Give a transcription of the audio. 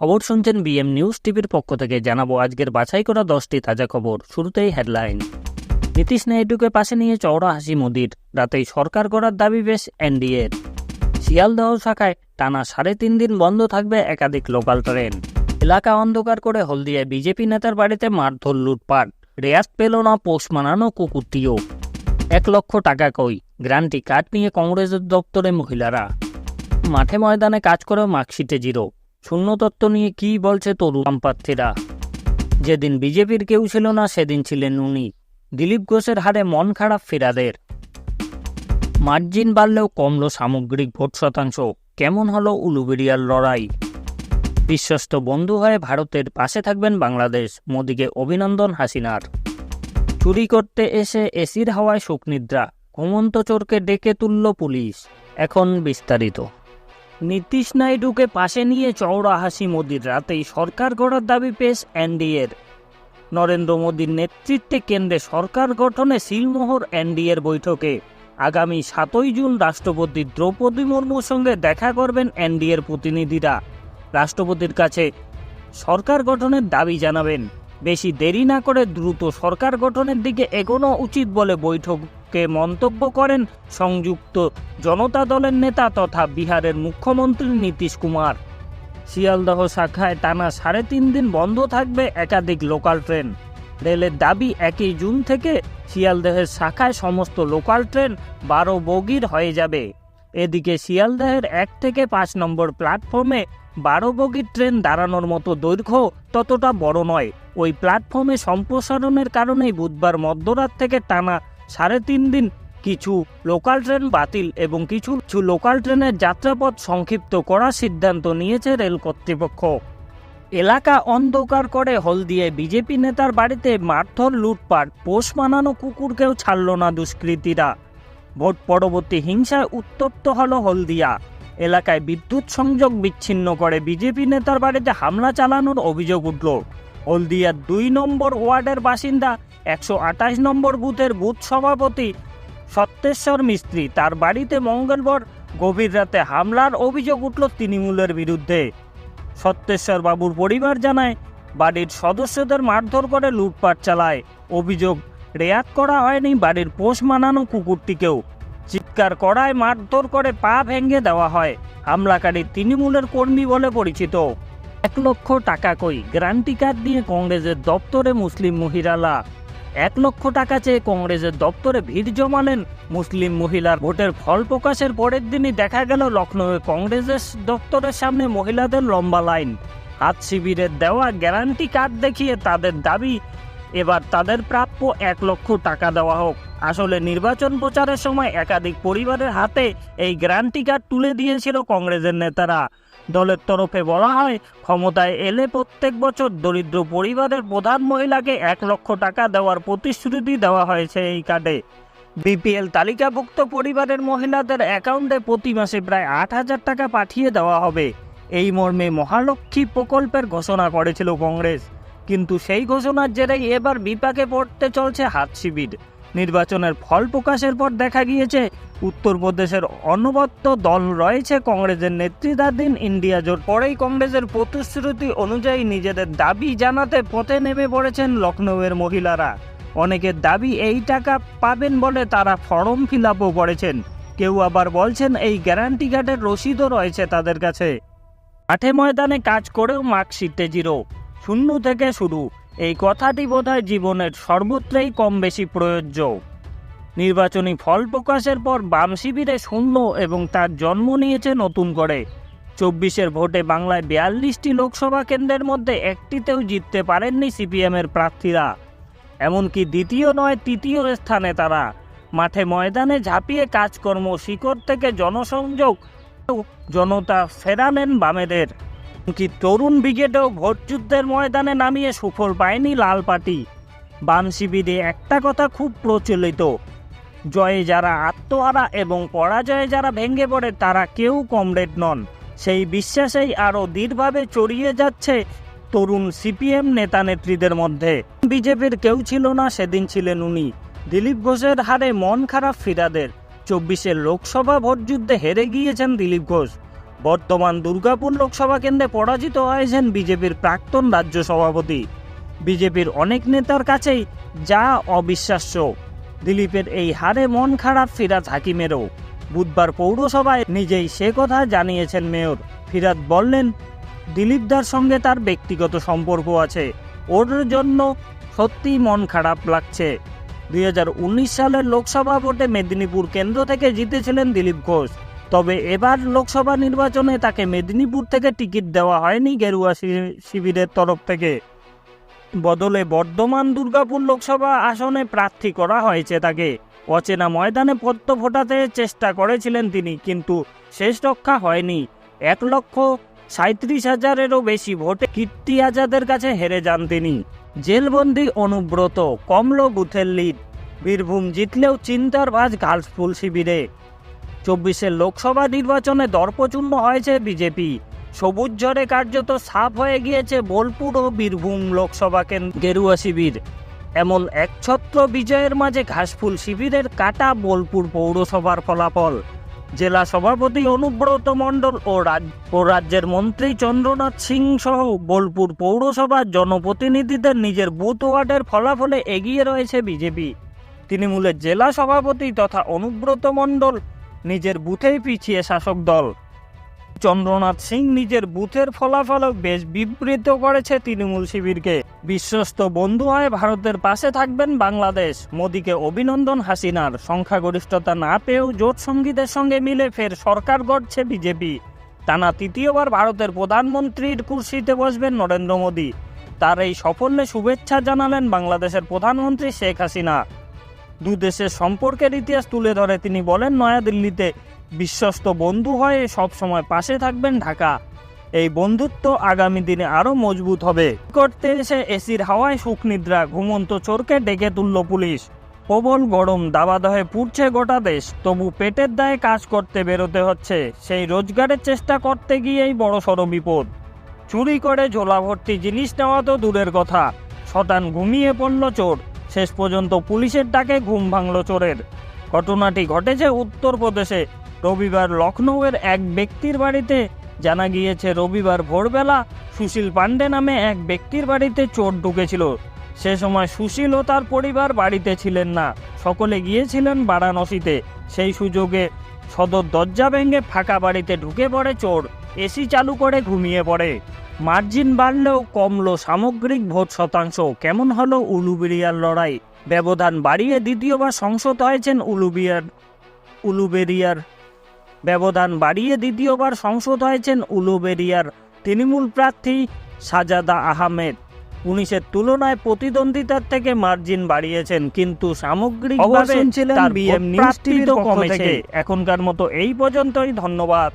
খবর শুনছেন BM news টিভির পক্ষ থেকে। জানাব আজকের বাছাই করা দশটি তাজা খবর। শুরুতেই হেডলাইন। নীতিশ নাইডুকে পাশে নিয়ে চওড়া হাসি মোদির। রাতেই সরকার করার দাবি বেশ এনডিএর শিয়ালদহ শাখায় টানা সাড়ে তিন দিন বন্ধ থাকবে একাধিক লোকাল ট্রেন। এলাকা অন্ধকার করে হলদিয়ায় বিজেপি নেতার বাড়িতে মারধর লুটপাট। রেয়াত পেল না পোষ মানানো কুকুরটিও। এক লক্ষ টাকা কই। গ্রান্টি কার্ড নিয়ে কংগ্রেসের দপ্তরে মহিলারা। মাঠে ময়দানে কাজ করে মার্কশিটে জিরো। শূন্যতত্ত্ব নিয়ে কী বলছে তরুণ প্রার্থীরা যেদিন বিজেপির কেউ ছিল না, সেদিন ছিলেন উনি। দিলীপ ঘোষের হারে মন খারাপ ফেরাদের। মার্জিন বাড়লেও কমল সামগ্রিক ভোট শতাংশ। কেমন হলো উলুবেরিয়ার লড়াই? বিশ্বস্ত বন্ধু হয়ে ভারতের পাশে থাকবেন বাংলাদেশ, মোদীকে অভিনন্দন হাসিনার। চুরি করতে এসে এসির হাওয়ায় শোকনিদ্রা। ঘুমন্ত চোরকে ডেকে তুলল পুলিশ। এখন বিস্তারিত। নীতিশ নাইডুকে পাশে নিয়ে চওড়া হাসি মোদির রাতেই সরকার গড়ার দাবি পেশ এনডিএর। নরেন্দ্র মোদীর নেতৃত্বে কেন্দ্রে সরকার গঠনে সিলমোহর এনডিএর বৈঠকে। আগামী সাতই জুন রাষ্ট্রপতি দ্রৌপদী মুর্মুর সঙ্গে দেখা করবেন এনডিএর প্রতিনিধিরা। রাষ্ট্রপতির কাছে সরকার গঠনের দাবি জানাবেন। বেশি দেরি না করে দ্রুত সরকার গঠনের দিকে এগোনো উচিত বলে বৈঠকে মন্তব্য করেন সংযুক্ত জনতা দলের নেতা তথা বিহারের মুখ্যমন্ত্রী নীতিশ কুমার। শিয়ালদহ শাখায় টানা সাড়ে তিন দিন বন্ধ থাকবে একাধিক লোকাল ট্রেন। রেলের দাবি একই জুন থেকে শিয়ালদহের শাখায় সমস্ত লোকাল ট্রেন বারো বগির হয়ে যাবে। এদিকে শিয়ালদহের এক থেকে পাঁচ নম্বর প্ল্যাটফর্মে বারো বগির ট্রেন দাঁড়ানোর মতো দৈর্ঘ্য ততটা বড় নয়। ওই প্ল্যাটফর্মে সম্প্রসারণের কারণেই বুধবার মধ্যরাত থেকে টানা সাড়ে তিন দিন কিছু লোকাল ট্রেন বাতিল এবং কিছু কিছু লোকাল ট্রেনের যাত্রাপথ সংক্ষিপ্ত করার সিদ্ধান্ত নিয়েছে রেল কর্তৃপক্ষ। এলাকা অন্ধকার করে হলদিয়ে বিজেপি নেতার বাড়িতে মারধর, লুটপাট, পোষ মানানো কুকুরকেও ছাড়ল না দুষ্কৃতীরা। ভোট পরবর্তী হিংসায় উত্তপ্ত হল হলদিয়া। এলাকায় বিদ্যুৎ সংযোগ বিচ্ছিন্ন করে বিজেপি নেতার বাড়িতে হামলা চালানোর অভিযোগ উঠল। হলদিয়ার দুই নম্বর ওয়ার্ডের বাসিন্দা একশো আঠাশ নম্বর বুথের বুথ সভাপতি সত্যেশ্বর মিস্ত্রি। তার বাড়িতে মঙ্গলবার গভীর রাতে হামলার অভিযোগ উঠল তৃণমূলের বিরুদ্ধে। সত্যেশ্বর বাবুর পরিবার জানায়, বাড়ির সদস্যদের মারধর করে লুটপাট চালায়। অভিযোগ, রেয়াত করা হয়নি বাড়ির পোষ মানানো কুকুরটিকেও। চিৎকার করায় মারধর করে পা ভেঙে দেওয়া হয়। হামলাকারী তৃণমূলের কর্মী বলে পরিচিত। এক লক্ষ টাকা কই? গ্রান্টি কার্ড দিয়ে কংগ্রেসের দপ্তরে মুসলিম মহিলারা এক লক্ষ টাকা চেয়ে কংগ্রেসের দপ্তরে ভিড় জমালেন মুসলিম মহিলার ভোটের ফল প্রকাশের পরের দিনই দেখা গেল লখনৌয়ে কংগ্রেসের দপ্তরের সামনে মহিলাদের লম্বা লাইন। হাত শিবিরের দেওয়া গ্যারান্টি কার্ড দেখিয়ে তাদের দাবি, এবার তাদের প্রাপ্য এক লক্ষ টাকা দেওয়া হোক। আসলে নির্বাচন প্রচারের সময় একাধিক পরিবারের হাতে এই গ্যারান্টি কার্ড তুলে দিয়েছিল কংগ্রেসের নেতারা। দলের তরফে বলা হয়, ক্ষমতায় এলে প্রত্যেক বছর দরিদ্র পরিবারের প্রধান মহিলাকে এক লক্ষ টাকা দেওয়ার প্রতিশ্রুতি দেওয়া হয়েছে এই কার্ডে। বিপিএল তালিকাভুক্ত পরিবারের মহিলাদের অ্যাকাউন্টে প্রতি মাসে প্রায় আট হাজার টাকা পাঠিয়ে দেওয়া হবে। এই মর্মে মহালক্ষ্মী প্রকল্পের ঘোষণা করেছিল কংগ্রেস। কিন্তু সেই ঘোষণার জেরেই এবার বিপাকে পড়তে চলছে হাত শিবির। নির্বাচনের ফল প্রকাশের পর দেখা গিয়েছে উত্তরপ্রদেশের অনবদ্য দল রয়েছে কংগ্রেসের নেতৃত্বাধীন ইন্ডিয়া জোট। পরেই কংগ্রেসের প্রতিশ্রুতি অনুযায়ী নিজেদের দাবি জানাতে পথে নেমে পড়েছেন লখনৌয়ের মহিলারা। অনেকের দাবি এই টাকা পাবেন বলে তারা ফর্ম ফিল আপও করেছেন। কেউ আবার বলছেন এই গ্যারান্টি কার্ডের রসিদও রয়েছে তাদের কাছে। মাঠে ময়দানে কাজ করেও মার্কশিটে জিরো। শূন্য থেকে শুরু। এই কথাটি বোধহয় জীবনের সর্বত্রই কম বেশি প্রযোজ্য। নির্বাচনী ফল প্রকাশের পর বাম শিবিরে শূন্য এবং তার জন্ম নিয়েছে নতুন করে। চব্বিশের ভোটে বাংলায় বিয়াল্লিশটি লোকসভা কেন্দ্রের মধ্যে একটিতেও জিততে পারেননি সিপিএমের প্রার্থীরা। এমনকি দ্বিতীয় নয়, তৃতীয় স্থানে তারা। মাঠে ময়দানে ঝাঁপিয়ে কাজকর্ম, শিকড় থেকে জনসংযোগ, জনতা ফেরালেন বামেদের। কি তরুণ ব্রিগেডেও ভোটযুদ্ধের ময়দানে নামিয়ে সুফল পায়নি লাল পার্টি বাম শিবিরে একটা কথা খুব প্রচলিত, জয়ে যারা আত্মহারা এবং পরাজয়ে যারা ভেঙে পড়ে তারা কেউ কমরেড নন। সেই বিশ্বাসেই আরও দৃঢ়ভাবে চড়িয়ে যাচ্ছে তরুণ সিপিএম নেতা নেত্রীদের মধ্যে। বিজেপির কেউ ছিল না, সেদিন ছিলেন উনি। দিলীপ ঘোষের হারে মন খারাপ ফিরাদের। চব্বিশের লোকসভা ভোটযুদ্ধে হেরে গিয়েছেন দিলীপ ঘোষ। বর্তমান দুর্গাপুর লোকসভা কেন্দ্রে পরাজিত হয়েছেন বিজেপির প্রাক্তন রাজ্য সভাপতি। বিজেপির অনেক নেতার কাছেই যা অবিশ্বাস্য। দিলীপের এই হারে মন খারাপ ফিরাজ হাকিমেরও। বুধবার পৌরসভায় নিজেই সে কথা জানিয়েছেন মেয়র। ফিরাদ বললেন, দিলীপদার সঙ্গে তার ব্যক্তিগত সম্পর্ক আছে। ওর জন্য সত্যি মন খারাপ লাগছে। দুই হাজার উনিশ সালের লোকসভা ভোটে মেদিনীপুর কেন্দ্র থেকে জিতেছিলেন দিলীপ ঘোষ। তবে এবার লোকসভা নির্বাচনে তাকে মেদিনীপুর থেকে টিকিট দেওয়া হয়নি গেরুয়া শিবিরের তরফ থেকে। বদলে বর্ধমান দুর্গাপুর লোকসভা আসনে প্রার্থী করা হয়েছে তাকে। অচেনা ময়দানে পদ্ম ফোটাতে চেষ্টা করেছিলেন তিনি, কিন্তু শেষ রক্ষা হয়নি। এক লক্ষ সাঁত্রিশ হাজারেরও বেশি ভোটে কীর্তি আজাদের কাছে হেরে যান তিনি। জেলবন্দি অনুব্রত, কমল বুথের লিড, বীরভূম জিতলেও চিন্তার ভাজ ঘাসফুল শিবিরে। চব্বিশের লোকসভা নির্বাচনে দর্পচূর্ণ হয়েছে বিজেপি। সবুজ ঝড়ে কার্যত সাফ হয়ে গিয়েছে বোলপুর ও বীরভূম লোকসভা কেন্দ্র গেরুয়া শিবির। এমন একছত্র বিজয়ের মাঝে ঘাসফুল শিবিরের কাটা বোলপুর পৌরসভার ফলাফল। জেলা সভাপতি অনুব্রত মণ্ডল ও ও রাজ্যের মন্ত্রী চন্দ্রনাথ সিং সহ বোলপুর পৌরসভার জনপ্রতিনিধিদের নিজের বুথ ওয়ার্ডের ফলাফলে এগিয়ে রয়েছে বিজেপি। তৃণমূলের জেলা সভাপতি তথা অনুব্রত মণ্ডল নিজের বুথেই পিছিয়ে শাসক দল। চন্দ্রনাথ সিং নিজের বুথের ফলাফল বেশ বিবৃত করেছে তৃণমূল শিবিরকে। বিশ্বস্ত বন্ধু হয়ে ভারতের পাশে থাকবেন বাংলাদেশ। মোদীকে অভিনন্দন হাসিনার। সংখ্যাগরিষ্ঠতা না পেয়েও জোট সঙ্গীদের সঙ্গে মিলে ফের সরকার গড়ছে বিজেপি। টানা তৃতীয়বার ভারতের প্রধানমন্ত্রীর কুর্সিতে বসবেন নরেন্দ্র মোদী। তার এই সাফল্যে শুভেচ্ছা জানালেন বাংলাদেশের প্রধানমন্ত্রী শেখ হাসিনা। দু দেশের সম্পর্কের ইতিহাস তুলে ধরে। তিনি বলেন, নয়াদিল্লিতে বিশ্বস্ত বন্ধু হয়ে সবসময় পাশে থাকবেন ঢাকা। এই বন্ধুত্ব আগামী দিনে আরও মজবুত হবে। করতে এসে এসির হাওয়ায় সুখ নিদ্রা, ঘুমন্ত চোরকে ডেকে তুলল পুলিশ। প্রবল গরম, দাবাদহে পুড়ছে গোটা দেশ। তবু পেটের দায়ে কাজ করতে বেরোতে হচ্ছে। সেই রোজগারের চেষ্টা করতে গিয়েই বড় সড় বিপদ। চুরি করে ঝোলা ভর্তি জিনিস নেওয়া তো দূরের কথা। শতান ঘুমিয়ে পড়ল চোর। শেষ পর্যন্ত পুলিশের ডাকে ঘুম ভাঙল চোরের। ঘটনাটি ঘটেছে উত্তরপ্রদেশে। রবিবার লখনৌয়ের এক ব্যক্তির বাড়িতে জানা গিয়েছে, রবিবার ভোরবেলা সুশীল পাণ্ডে নামে এক ব্যক্তির বাড়িতে চোর ঢুকেছিল। সে সময় সুশীল ও তার পরিবার বাড়িতে ছিলেন না। সকলে গিয়েছিলেন বারাণসীতে। সেই সুযোগে সদর দরজা ভেঙে ফাঁকা বাড়িতে ঢুকে পড়ে চোর। এসি চালু করে ঘুমিয়ে পড়ে। মার্জিন বাড়লেও কমলো সামগ্রিক ভোট শতাংশ। কেমন হলো উলুবেরিয়ার লড়াই? ব্যবধান বাড়িয়ে দ্বিতীয়বার সংসদ হয়েছেন উলুবিয়ার উলুবেরিয়ার। ব্যবধান বাড়িয়ে দ্বিতীয়বার সংসদ হয়েছেন উলুবেরিয়ার। তৃণমূল প্রার্থী সাজাদা আহমেদ। উনিশের তুলনায় প্রতিদ্বন্দ্বিতার থেকে মার্জিন বাড়িয়েছেন কিন্তু সামগ্রিকভাবে তার বিএম নিউজ কমেছে। এখনকার মতো এই পর্যন্তই ধন্যবাদ।